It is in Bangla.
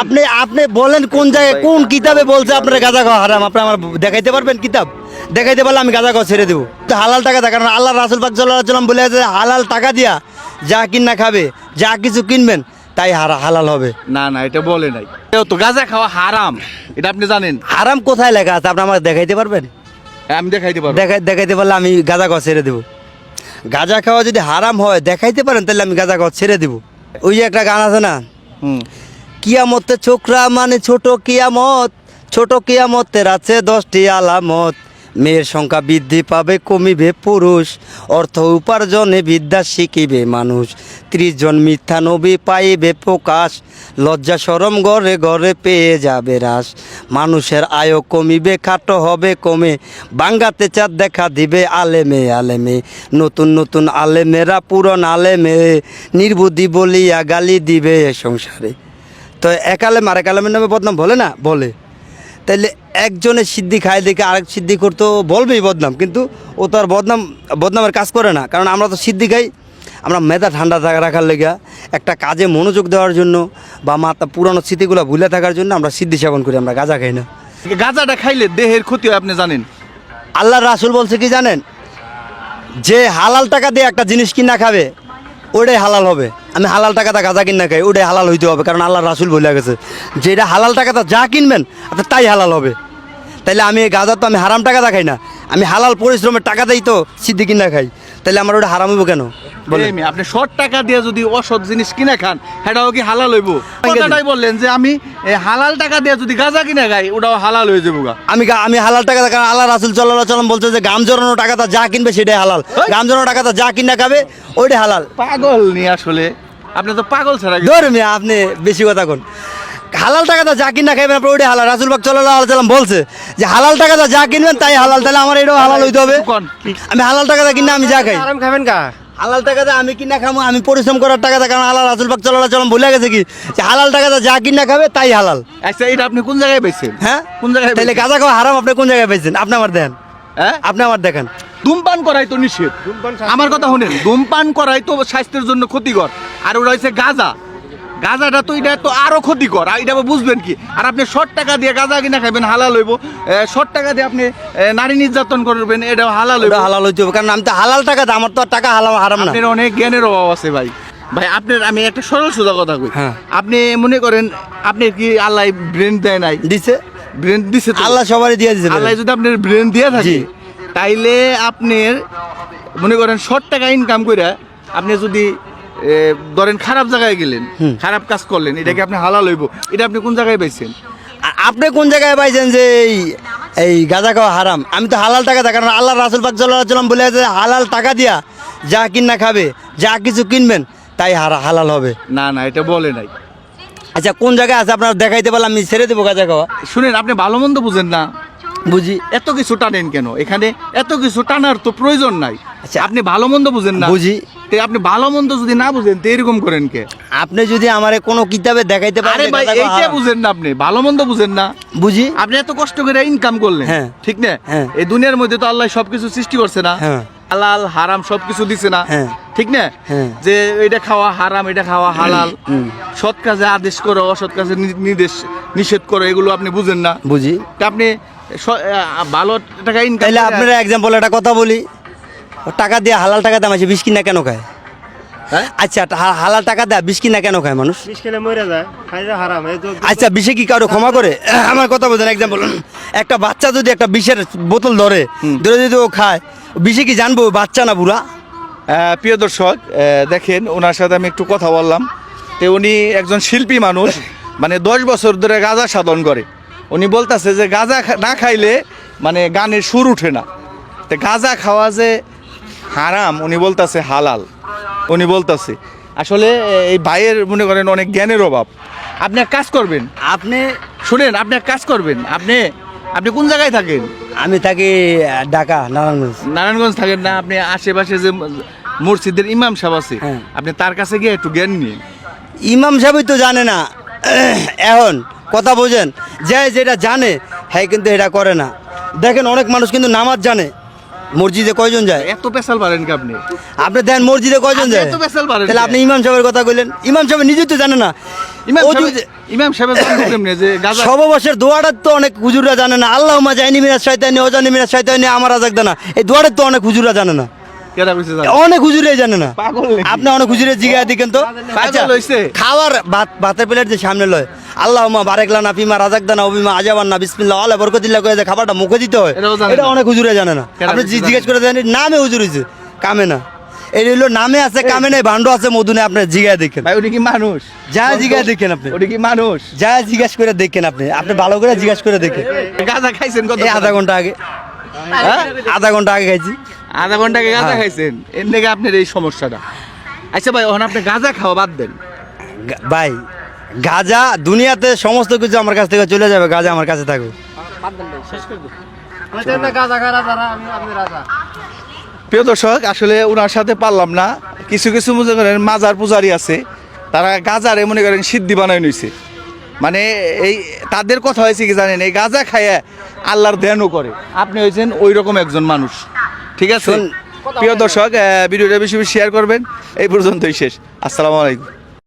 আপনি আপনি বলেন কোন জায়গায় কোন কিতাবে বলছে আপনার গাঁজা খাওয়া হারাম? আপনি আমার দেখাইতে পারবেন কিতাব? দেখাইতে পারলে আমি গাঁজা খাওয়া ছেড়ে দেবো। তো হালাল টাকা দেয় কারণ আল্লাহ রাসুল পাক সাল্লাম বলে আছে হালাল টাকা দিয়া যা কিনা খাবে যা কিছু কিনবেন তাই হারা হালাল হবে। না না এটা বলে নাই। তো গাঁজা খাওয়া হারাম এটা আপনি জানেন। হারাম কোথায় লেখা আছে? আপনি আমাকে দেখাইতে পারবেন? হ্যাঁ, আমি দেখাইতে পারব। দেখাই দেখাইতে পারলে আমি গাঁজা খাওয়া ছেড়ে দেবো। গাঁজা খাওয়া যদি হারাম হয় দেখাইতে পারেন তাহলে আমি গাঁজা খাওয়া ছেড়ে দেবো। ওই যে একটা গান আছে না? হুম। কিয়ামতে ছোকরা মানে ছোট কিয়ামত, ছোট কিয়ামতের আছে দশটি আলামত। মেয়ের সংখ্যা বৃদ্ধি পাবে, কমিবে পুরুষ। অর্থ উপার্জনে বিদ্যা শিখিবে মানুষ। ত্রিশ জন মিথ্যা নবী পাইবে প্রকাশ। লজ্জা সরম ঘরে ঘরে পেয়ে যাবে রাস মানুষের আয়ও কমিবে, খাটো হবে কমে। বাঙ্গাতে চাঁদ দেখা দিবে আলেমে আলেমে। নতুন নতুন আলেমেরা পুরন আলেমে। নির্বুদ্ধি বলিয়া গালি দিবে সংসারে। তো এক আলেম আরেক আলেমের নামে বদনাম বলে না? বলে। তাইলে একজনের সিদ্ধি খায় দেখে আরেক সিদ্ধি করতো বলবেই বদনাম কিন্তু ও তো আর বদনাম বদনামের কাজ করে না। কারণ আমরা তো সিদ্ধি খাই আমরা মেধা ঠান্ডা থাকা- রাখার লেগা একটা কাজে মনোযোগ দেওয়ার জন্য বা মাথা পুরানো স্মৃতিগুলো ভুলে থাকার জন্য আমরা সিদ্ধি সেবন করি আমরা গাঁজা খাই না। গাঁজাটা খাইলে দেহের ক্ষতি হয় আপনি জানেন? আল্লাহ রাসুল বলছে কি জানেন? যে হালাল টাকা দিয়ে একটা জিনিস কিনা খাবে ওটাই হালাল হবে। আমি হালাল টাকাটা গাঁজা কিনা খাই, ওটাই হালাল হইতে হবে, কারণ আল্লাহ রাসুল বলে গেছে, যেটা হালাল টাকাটা যা কিনবেন আপনার তাই হালাল হবে। তাইলে আমি গাঁজা তো আমি হারাম টাকাটা খাই না, আমি হালাল পরিশ্রমের টাকা দেই তো, সিদ্ধি কিনা খাই। তাইলে আমার ওটা হারাম হইব কেন? বলে এই আপনি শর্ট টাকা দিয়ে যদি অসৎ জিনিস কিনে খান সেটাও কি হালাল হইব? কথাটাই বললেন যে আমি হালাল টাকা দিয়ে যদি গাঁজা কিনে খাই ওটাও হালাল হয়ে যাব গা। আমি আমি হালাল টাকা কারণ আল্লাহ রাসুল সাল্লাহ সাল্লাম বলছে যে গাম জড়ানো টাকাটা যা কিনবে সেটাই হালাল। গাম জড়ানো টাকাটা যা কিনা খাবে ওইটাই হালাল। পাগল নি আসলে। আপনি তো পাগল ছাড়া কিছু- ধর আপনি বেশি কথা কোন। হালাল টাকাটা যা কিনা খাইবেন আপনি ওইটাই হালাল। রাসুল বাক সাল্লাম বলছে যে হালাল টাকাটা যা কিনবেন তাই হালাল। তাহলে আমার এটাও হালাল হইতে হবে। কোন? আমি হালাল টাকাটা কিনা আমি যা খাই। আরাম খাবেন কা হালাল টাকাটা আমি কিনা খামো আমি পরিশ্রম করার টাকাটা কারণ আল্লাহ রাসুল বাক সাল্লাহ সাল্লাম ভুলে গেছে কি যে হালাল টাকাটা যা কিনা খাবে তাই হালাল। আচ্ছা এটা আপনি কোন জায়গায় পেয়েছেন হ্যাঁ? কোন জায়গায় তাহলে? গাঁজা খাওয়া হারাম আপনি কোন জায়গায় পেয়েছেন আপনি আমার দেন হ্যাঁ? আপনি আমার দেখেন। ধূমপান করাই তো নিষেধ। আমার কথা শুনেন ধূমপান করাই তো স্বাস্থ্যের জন্য ক্ষতিকর। আর ওটা হচ্ছে গাঁজা। গাঁজাটা তো এটা তো আরও ক্ষতিকর। আর এটা বুঝবেন কি? আর আপনি শর্ট টাকা দিয়ে গাঁজা কিনা খাবেন হালাল হইব। শর্ট টাকা দিয়ে আপনি নারী নির্যাতন করবেন এটা হালাল হইব। হালাল হইতে হবে কারণ আমি তো হালাল টাকাটা আমার তো টাকা হালাল হারাম না। অনেক জ্ঞানের অভাব আছে ভাই। ভাই আপনার আমি একটা সরল সোজা কথা কই। হ্যাঁ। আপনি মনে করেন আপনি কি আল্লাহ ব্রেন দেয় নাই? দিছে। ব্রেন দিছে তো? আল্লাহ সবারই দিয়ে দিছে আল্লাহ যদি আপনার ব্রেন দিয়ে থাকে তাইলে আপনার মনে করেন শর্ট টাকা ইনকাম করে আপনি যদি ধরেন খারাপ জায়গায় গেলেন খারাপ কাজ করলেন এটা কি আপনি হালাল হইব। এটা আপনি কোন জায়গায় পাইছেন? আপনি কোন জায়গায় পাইছেন যে এই এই গাঁজা খাওয়া হারাম? আমি তো হালাল টাকা দেয় কারণ আল্লাহ রাসুল পাক সাল্লাম বলে আছে হালাল টাকা দিয়া যা কিনা খাবে যা কিছু কিনবেন তাই হালাল হবে। না না এটা বলে নাই। আচ্ছা কোন জায়গায় আছে? আপনার দেখাইতে পারলাম আমি ছেড়ে দেবো গাঁজা খাওয়া। শুনেন আপনি ভালো মন্দ বুঝেন না। বুঝি। এত কিছু টানেন কেন? এখানে এত কিছু টানার তো প্রয়োজন নাই। আচ্ছা। আপনি ভালো মন্দ বুঝেন না। বুঝি। তে আপনি ভালো মন্দ যদি না বুঝেন তো এরকম করেন কে? আপনি যদি আমারে কোনো কিতাবে দেখাইতে আরে পারেন ভাই এইটা বুঝেন না আপনি ভালো মন্দ বুঝেন না। বুঝি? আপনি এত কষ্ট করে ইনকাম করলেন হ্যাঁ। ঠিক না? হ্যাঁ। এই দুনিয়ার মধ্যে তো আল্লাহ সবকিছু সৃষ্টি করছে না। হ্যাঁ। হালাল হারাম সবকিছু দিছে না। হ্যাঁ। ঠিক না। যে এটা খাওয়া হারাম এটা খাওয়া হালাল। সৎ কাজে আদেশ করো অসৎ কাজে নির্দেশ নিষেধ করো এগুলো আপনি বুঝেন না। বুঝি। আপনি ভালো টাকা ইনকাম আপনার এক্সাম্পল একটা কথা বলি। টাকা দিয়ে হালাল টাকা দাম আছে বিষ কিনা কেন খায়? হ্যাঁ? আচ্ছা হালাল টাকা দেয় বিষ কিনা কেন খায় মানুষ? আচ্ছা বিষে কি কারও ক্ষমা করে? আমার কথা বোঝেন এক্সাম্পল একটা বাচ্চা যদি একটা বিষের বোতল ধরে ধরে যদি ও খায় বিষে কি জানব বাচ্চা না বুড়া? প্রিয় দর্শক দেখেন ওনার সাথে আমি একটু কথা বললাম। তো উনি একজন শিল্পী মানুষ মানে দশ বছর ধরে গাঁজা সাধন করে। উনি বলতেছে যে গাঁজা না খাইলে মানে গানের সুর উঠে না। তো গাঁজা খাওয়া যে হারাম উনি বলতেছে হালাল। উনি বলতেছে। আসলে এই ভাইয়ের মনে করেন অনেক জ্ঞানের অভাব। আপনি এক কাজ করবেন। আপনি শুনেন আপনি এক কাজ করবেন। আপনি আপনি কোন জায়গায় থাকেন? আমি থাকি ঢাকা নারায়ণগঞ্জ। নারায়ণগঞ্জ থাকেন না আপনি আশেপাশে যে মসজিদের ইমাম সাহেব আছে হ্যাঁ। আপনি তার কাছে গিয়ে একটু জ্ঞান নিন ইমাম সাহেবই তো জানে না। এখন কথা বোঝেন যে যেটা জানে হ্যাঁ কিন্তু এটা করে না। দেখেন অনেক মানুষ কিন্তু নামাজ জানে। মসজিদে কয়জন যায়? এত পেশাল পারেন কি আপনি আপনি দেন মসজিদে কয়জন যায়? এত পেশাল পারেন তাহলে আপনি ইমাম সাহেবের কথা কইলেন। ইমাম সাহেব নিজে তো জানে না। ইমাম সাহেব ইমাম সাহেব জানব কেমনে যে গাজা সববর্ষের দোয়াটার তো অনেক হুজুররা জানে না। আল্লাহ মা জানি মিনাজ শয়তানি অজানি মিনাজ শয়তানি আমার আজাক দানা। এই দোয়াটা তো অনেক হুজুররা জানে না? অনেক হুজুরে জানে না। আপনি অনেক হুজুরে জিগায় দিকেন তো। আচ্ছা, খাওয়ার ভাত ভাতের প্লেট যে সামনে লয় আল্লাহ বারেকলা না ফিমা রাজাক দানা অবিমা আজাবান না বিসমিল্লাহ আল্লাহ বরকতিল্লাহ কয়ে খাবারটা মুখে দিতে হয়। এটা অনেক হুজুরে জানে না। আপনি জিজ্ঞেস করে জানেন নামে হুজুর হয়েছে কামে না। এই হলো নামে আছে কামে নাই ভান্ড আছে মধুনে আপনি জিগায় দেখেন। ভাই উনি কি মানুষ? যা জিগায় দেখেন আপনি। উনি কি মানুষ? যা জিজ্ঞাসা করে দেখেন আপনি। আপনি ভালো করে জিজ্ঞাসা করে দেখেন। গাজা খাইছেন কত আধা ঘণ্টা আগে। হ্যাঁ? আধা ঘণ্টা আগে খাইছি। আধা ঘণ্টা আগে গাজা হ্যাঁ। খাইছেন? এর থেকে আপনার এই সমস্যাটা। আচ্ছা ভাই ওখানে আপনি গাঁজা খাওয়া বাদ দেন। ভাই গাঁজা দুনিয়াতে সমস্ত কিছু আমার কাছ থেকে চলে যাবে গাঁজা আমার কাছে থাকবে প্রিয় দর্শক আসলে ওনার সাথে পারলাম না। কিছু কিছু মনে করেন মাজার পূজারি আছে। তারা গাজারে মনে করেন সিদ্ধি বানায় নিছে। মানে এই তাদের কথা হয়েছে কি জানেন? এই গাঁজা খাইয়া আল্লাহর ধ্যানও করে। আপনি হয়েছেন ওই রকম একজন মানুষ। ঠিক আছে? প্রিয় দর্শক ভিডিওটা বেশি বেশি শেয়ার করবেন। এই পর্যন্তই শেষ। আসসালামু আলাইকুম।